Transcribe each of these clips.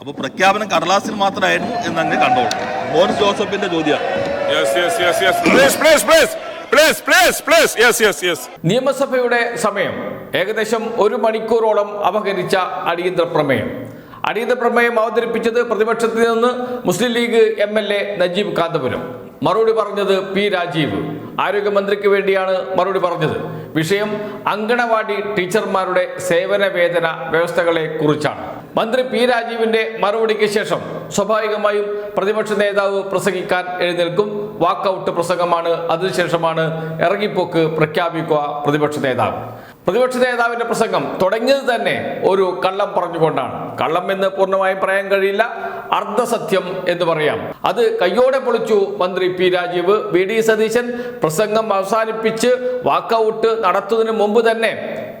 അപ്പോൾ പ്രഖ്യാപനം കടലാസിൽ മാത്രമായിരുന്നു എന്ന് അങ്ങ് കണ്ടോളൂ മോൻസ് ജോസഫിന്റെ ചോദ്യം Yes, yes, yes, yes. Please, please, please. Please, please, please. Yes, yes, yes. നിയമസഭയുടെ സമയം ഏകദേശം ഒരു മണിക്കൂറോളം അപഹരിച്ച അടിയന്തര പ്രമേയം അടിയന്തര പ്രമേയം അവതരിപ്പിച്ചത് പ്രതിപക്ഷത്തിൽ നിന്ന് Muslim League M L A Najeeb Kanthapuram മറുപടി പറഞ്ഞത് പി രാജീവ് ആരോഗ്യമന്ത്രിക്ക് വേണ്ടിയാണ് മറുപടി പറഞ്ഞത് വിഷയം അങ്കണവാടി ടീച്ചർമാരുടെ സേവന വേതന വ്യവസ്ഥകളെ കുറിച്ചാണ് മന്ത്രി പി രാജീവിന്റെ മറുപടിക്ക് ശേഷം സ്വാഭാവികമായും പ്രതിപക്ഷ നേതാവ് പ്രസംഗിക്കാൻ എഴുന്നേൽക്കും. വാക്കൌട്ട് പ്രസംഗമാണ് അതിനുശേഷമാണ് ഇറങ്ങിപ്പോക്ക് പ്രഖ്യാപിക്കുക പ്രതിപക്ഷ നേതാവ്. പ്രതിപക്ഷ നേതാവിന്റെ പ്രസംഗം തുടങ്ങിയത് തന്നെ ഒരു കള്ളം പറഞ്ഞുകൊണ്ടാണ്. കള്ളം എന്ന് പൂർണമായും പറയാൻ കഴിയില്ല അർദ്ധസത്യം എന്ന് പറയാം. അത് കയ്യോടെ പൊളിച്ചു മന്ത്രി P Rajeev V D Satheesan പ്രസംഗം അവസാനിപ്പിച്ച് വാക്കൌട്ട് നടത്തുന്നതിന് മുമ്പ് തന്നെ.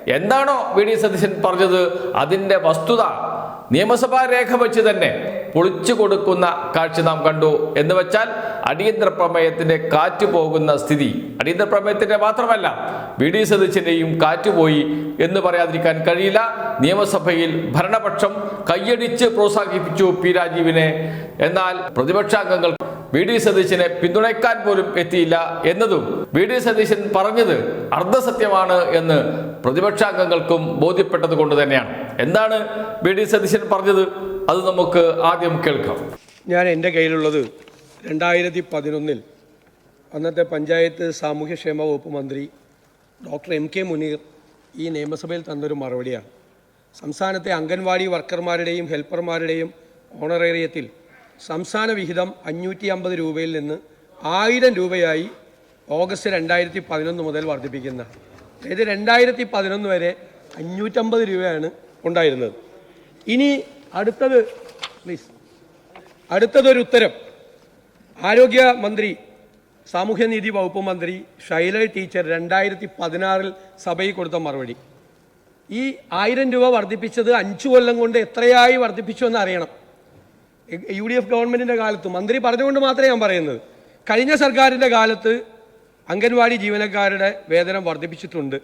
എന്താണോ വി ഡി സതീശൻ പറഞ്ഞത് അതിന്റെ വസ്തുത നിയമസഭാ രേഖ വെച്ച് തന്നെ പൊളിച്ചു കൊടുക്കുന്ന കാഴ്ച നാം കണ്ടു. എന്ന് വെച്ചാൽ അടിയന്തര പ്രമേയത്തിന്റെ കാറ്റ് പോകുന്ന സ്ഥിതി. അടിയന്തര പ്രമേയത്തിന്റെ മാത്രമല്ല വി ഡി സതീശന്റെയും കാറ്റുപോയി എന്ന് പറയാതിരിക്കാൻ കഴിയില്ല. നിയമസഭയിൽ ഭരണപക്ഷം കയ്യടിച്ച് പ്രോത്സാഹിപ്പിച്ചു പി രാജീവിനെ. എന്നാൽ പ്രതിപക്ഷാംഗങ്ങൾ വി ഡി സതീശനെ പിന്തുണയ്ക്കാൻ പോലും എത്തിയില്ല എന്നതും വി ഡി സതീശൻ പറഞ്ഞത് അർദ്ധസത്യമാണ് എന്ന് പ്രതിപക്ഷാംഗങ്ങൾക്കും ബോധ്യപ്പെട്ടത് കൊണ്ട് തന്നെയാണ്. എന്താണ് വി ഡി സതീശൻ പറഞ്ഞത്? അത് നമുക്ക് ആദ്യം കേൾക്കാം. ഞാൻ എന്റെ കയ്യിലുള്ളത് രണ്ടായിരത്തി പതിനൊന്നിൽ അന്നത്തെ പഞ്ചായത്ത് സാമൂഹ്യക്ഷേമ വകുപ്പ് മന്ത്രി ഡോക്ടർ എം കെ മുനീർ ഈ നിയമസഭയിൽ തന്നൊരു മറുപടിയാണ്. സംസ്ഥാനത്തെ അംഗൻവാടി വർക്കർമാരുടെയും ഹെൽപ്പർമാരുടെയും ഓണറേറിയത്തിൽ സംസ്ഥാന വിഹിതം അഞ്ഞൂറ്റി അമ്പത് രൂപയിൽ നിന്ന് ആയിരം രൂപയായി ഓഗസ്റ്റ് രണ്ടായിരത്തി പതിനൊന്ന് മുതൽ വർദ്ധിപ്പിക്കുന്ന അതായത് രണ്ടായിരത്തി പതിനൊന്ന് വരെ അഞ്ഞൂറ്റമ്പത് രൂപയാണ് ഉണ്ടായിരുന്നത്. ഇനി അടുത്തത് പ്ലീസ് അടുത്തതൊരു ഉത്തരം. ആരോഗ്യ മന്ത്രി സാമൂഹ്യനീതി വകുപ്പ് മന്ത്രി ഷൈല ടീച്ചർ രണ്ടായിരത്തി പതിനാറിൽ സഭയിൽ കൊടുത്ത മറുപടി. ഈ ആയിരം രൂപ വർദ്ധിപ്പിച്ചത് അഞ്ചു കൊല്ലം കൊണ്ട് എത്രയായി വർദ്ധിപ്പിച്ചു എന്ന് അറിയണം. യു ഡി എഫ് ഗവൺമെന്റിന്റെ കാലത്ത് മന്ത്രി പറഞ്ഞുകൊണ്ട് മാത്രമേ ഞാൻ പറയുന്നത്. കഴിഞ്ഞ സർക്കാരിന്റെ കാലത്ത് അംഗൻവാടി ജീവനക്കാരുടെ വേതനം വർദ്ധിപ്പിച്ചിട്ടുണ്ട്.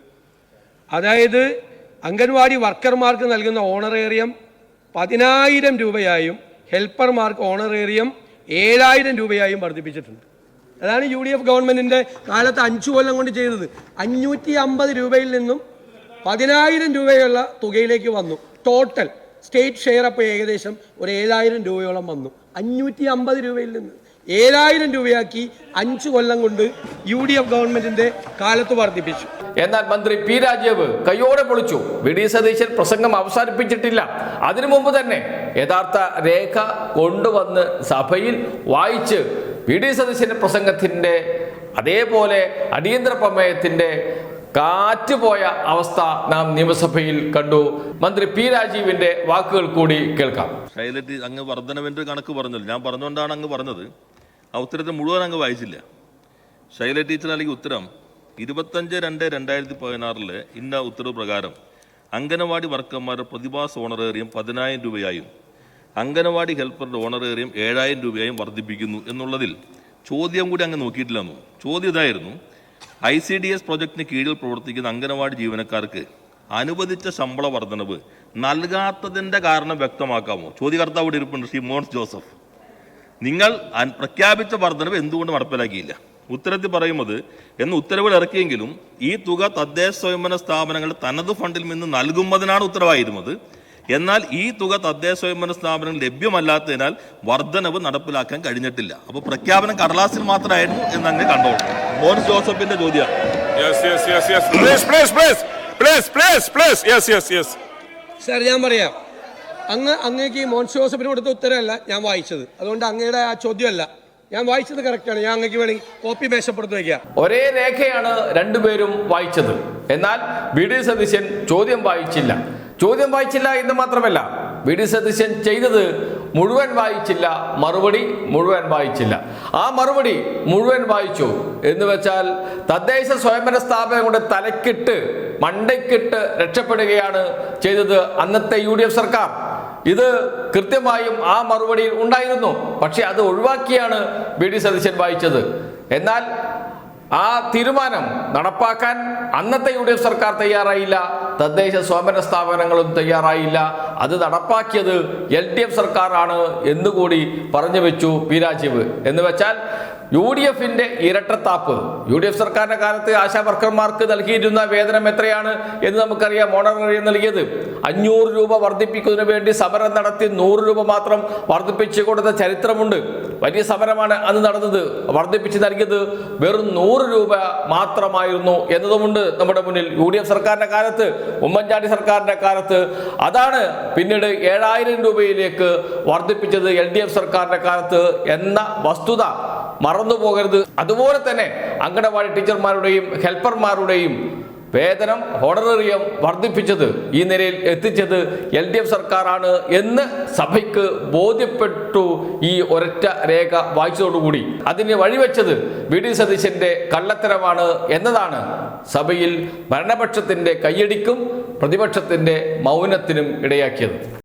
അതായത് അംഗൻവാടി വർക്കർമാർക്ക് നൽകുന്ന ഓണറേറിയം പതിനായിരം രൂപയായും ഹെൽപ്പർമാർക്ക് ഓണറേറിയം ഏഴായിരം രൂപയായും വർദ്ധിപ്പിച്ചിട്ടുണ്ട്. അതാണ് യു ഡി എഫ് ഗവൺമെന്റിന്റെ കാലത്ത് അഞ്ചു കൊല്ലം കൊണ്ട് ചെയ്തത്. അഞ്ഞൂറ്റി അമ്പത് രൂപയിൽ നിന്നും പതിനായിരം രൂപയുള്ള തുകയിലേക്ക് വന്നു. ടോട്ടൽ സ്റ്റേറ്റ് ഷെയർ അപ്പോൾ ഏകദേശം ഒരു ഏഴായിരം രൂപയോളം വന്നു. അഞ്ഞൂറ്റി അമ്പത് രൂപയിൽ നിന്ന്. ഏഴായിരം രൂപയാക്കി അഞ്ച് കൊല്ലം കൊണ്ട് യു ഡി എഫ് ഗവൺമെന്റിന്റെ കാലത്ത് വർദ്ധിപ്പിച്ചു. എന്നാൽ മന്ത്രി പി രാജീവ് കയ്യോടെ പൊളിച്ചു. വി ഡി സതീശൻ പ്രസംഗം അവസാനിപ്പിച്ചിട്ടില്ല. അതിനു മുമ്പ് തന്നെ യഥാർത്ഥ രേഖ കൊണ്ടുവന്ന് സഭയിൽ വായിച്ച് വി ഡി സതീശന്റെ പ്രസംഗത്തിന്റെ അതേപോലെ അടിയന്തര പ്രമേയത്തിന്റെ കാറ്റുപോയ അവസ്ഥ നാം നിയമസഭയിൽ കണ്ടു. മന്ത്രി പി രാജീവിന്റെ വാക്കുകൾ കൂടി കേൾക്കാം. ശൈലറ്റി അങ്ങ് വർധനവിന്റെ കണക്ക് പറഞ്ഞല്ലോ. ഞാൻ പറഞ്ഞുകൊണ്ടാണ് അങ്ങ് പറഞ്ഞത്. ആ ഉത്തരത്തെ മുഴുവൻ അങ്ങ് വായിച്ചില്ല. ശൈല ടീച്ചർ നൽകിയ ഉത്തരം ഇരുപത്തഞ്ച് രണ്ട് രണ്ടായിരത്തി പതിനാറിൽ ഇന്ന ഉത്തരവ് പ്രകാരം അംഗനവാടി വർക്കർമാരുടെ പ്രതിഭാസ ഓണറേറിയം പതിനായിരം രൂപയായും അംഗനവാടി ഹെൽപ്പറുടെ ഓണറേറിയം ഏഴായിരം രൂപയായും വർദ്ധിപ്പിക്കുന്നു എന്നുള്ളതിൽ ചോദ്യം കൂടി അങ്ങ് നോക്കിയിട്ടില്ലെന്നു? ചോദ്യം ഇതായിരുന്നു ഐ സി ഡി എസ് പ്രൊജക്ടിന് കീഴിൽ പ്രവർത്തിക്കുന്ന അംഗനവാടി ജീവനക്കാർക്ക് അനുവദിച്ച ശമ്പള വർധനവ് നൽകാത്തതിന്റെ കാരണം വ്യക്തമാക്കാമോ? ചോദ്യകർത്താവ് ഇവിടെ ഇരിപ്പുണ്ട് ശ്രീ മോൻസ് ജോസഫ്. നിങ്ങൾ പ്രഖ്യാപിച്ച വർധനവ് എന്തുകൊണ്ട് നടപ്പിലാക്കിയില്ല ഉത്തരത്തിൽ പറയുന്നത് എന്ന് ഉത്തരവുകൾ ഇറക്കിയെങ്കിലും ഈ തുക തദ്ദേശ സ്വയംഭരണ സ്ഥാപനങ്ങളുടെ തനത് ഫണ്ടിൽ നിന്ന് നൽകുന്നതിനാണ് ഉത്തരവായിരുന്നത് എന്നാൽ ഈ തുക തദ്ദേശ സ്വയംഭരണ സ്ഥാപനങ്ങൾ ലഭ്യമല്ലാത്തതിനാൽ വർധനവ് നടപ്പിലാക്കാൻ കഴിഞ്ഞിട്ടില്ല അപ്പോൾ പ്രഖ്യാപനം കടലാസിൽ മാത്രമായിരുന്നു എന്ന് അങ്ങനെ കണ്ടോളൂ മോൻസ് ജോസഫിന്റെ ചോദ്യം Yes, yes, yes, yes. Please, please, please. Please, please, please. Yes, yes, yes. Sir ഞാൻ പറയാം അങ്ങ് അങ്ങേക്ക് ഈ മോൻസ് ജോസഫിന് കൊടുത്ത ഉത്തരമല്ല ഞാൻ വായിച്ചത്. അതുകൊണ്ട് അങ്ങയുടെ ആ ചോദ്യമല്ല. ഞാൻ വായിച്ചത് കറക്റ്റാണ് ഞാൻ അങ്ങേക്ക് വേണമെങ്കിൽ കോപ്പി മേശപ്പുറത്ത് വയ്ക്കുക ഒരേ രേഖയാണ് രണ്ടുപേരും വായിച്ചത്. എന്നാൽ ബി ഡി സതീശൻ ചോദ്യം വായിച്ചില്ല. ചോദ്യം വായിച്ചില്ല എന്ന് മാത്രമല്ല വി ഡി സതീശൻ ചെയ്തത് മുഴുവൻ വായിച്ചില്ല മറുപടി മുഴുവൻ വായിച്ചില്ല. ആ മറുപടി മുഴുവൻ വായിച്ചു. എന്ന് വെച്ചാൽ തദ്ദേശ സ്വയംഭരണ സ്ഥാപനങ്ങളുടെ തലക്കിട്ട് മണ്ടയ്ക്കിട്ട് രക്ഷപ്പെടുകയാണ് ചെയ്തത് അന്നത്തെ യു സർക്കാർ. ഇത് കൃത്യമായും ആ മറുപടിയിൽ ഉണ്ടായിരുന്നു. പക്ഷെ അത് ഒഴിവാക്കിയാണ് ബി ഡി സതീശൻ വായിച്ചത്. എന്നാൽ ആ തീരുമാനം നടപ്പാക്കാൻ അന്നത്തെ യു ഡി എഫ് സർക്കാർ തയ്യാറായില്ല. തദ്ദേശ സ്വയംഭരണ സ്ഥാപനങ്ങളും തയ്യാറായില്ല. അത് നടപ്പാക്കിയത് എൽ ഡി എഫ് സർക്കാരാണ് എന്നുകൂടി പറഞ്ഞു വെച്ചു പി രാജീവ്. എന്ന് വെച്ചാൽ യു ഡി എഫിന്റെ ഇരട്ടത്താപ്പ്. യു ഡി എഫ് സർക്കാരിന്റെ കാലത്ത് ആശാ വർക്കർമാർക്ക് നൽകിയിരുന്ന വേതനം എത്രയാണ് എന്ന് നമുക്കറിയാം. ഓണററി നൽകിയത്. അഞ്ഞൂറ് രൂപ വർദ്ധിപ്പിക്കുന്നതിന് വേണ്ടി സമരം നടത്തി നൂറ് രൂപ മാത്രം വർദ്ധിപ്പിച്ചു കൊടുത്ത ചരിത്രമുണ്ട്. വലിയ സമരമാണ് അന്ന് നടന്നത്. വർദ്ധിപ്പിച്ച് നൽകിയത് വെറും നൂറ് രൂപ മാത്രമായിരുന്നു എന്നതുമുണ്ട് നമ്മുടെ മുന്നിൽ. യു ഡി എഫ് സർക്കാരിന്റെ കാലത്ത് ഉമ്മൻചാണ്ടി സർക്കാരിന്റെ കാലത്ത് അതാണ് പിന്നീട് ഏഴായിരം രൂപയിലേക്ക് വർദ്ധിപ്പിച്ചത് എൽ ഡി എഫ് സർക്കാരിന്റെ കാലത്ത് എന്ന വസ്തുത. മറന്നു പോകരുത്. അതുപോലെ തന്നെ അങ്കണവാടി ടീച്ചർമാരുടെയും ഹെൽപ്പർമാരുടെയും വേതനം ഹോണറേറിയം വർദ്ധിപ്പിച്ചത് ഈ നിലയിൽ എത്തിച്ചത് എൽ ഡി എഫ് സർക്കാരാണ് എന്ന് സഭയ്ക്ക് ബോധ്യപ്പെട്ടു ഈ ഒരൊറ്റ രേഖ വായിച്ചതോടുകൂടി. അതിന് വഴിവെച്ചത് വി ഡി സതീശന്റെ കള്ളത്തരമാണ് എന്നതാണ്. സഭയിൽ ഭരണപക്ഷത്തിന്റെ കയ്യടിക്കും പ്രതിപക്ഷത്തിന്റെ മൗനത്തിനും ഇടയാക്കിയത്.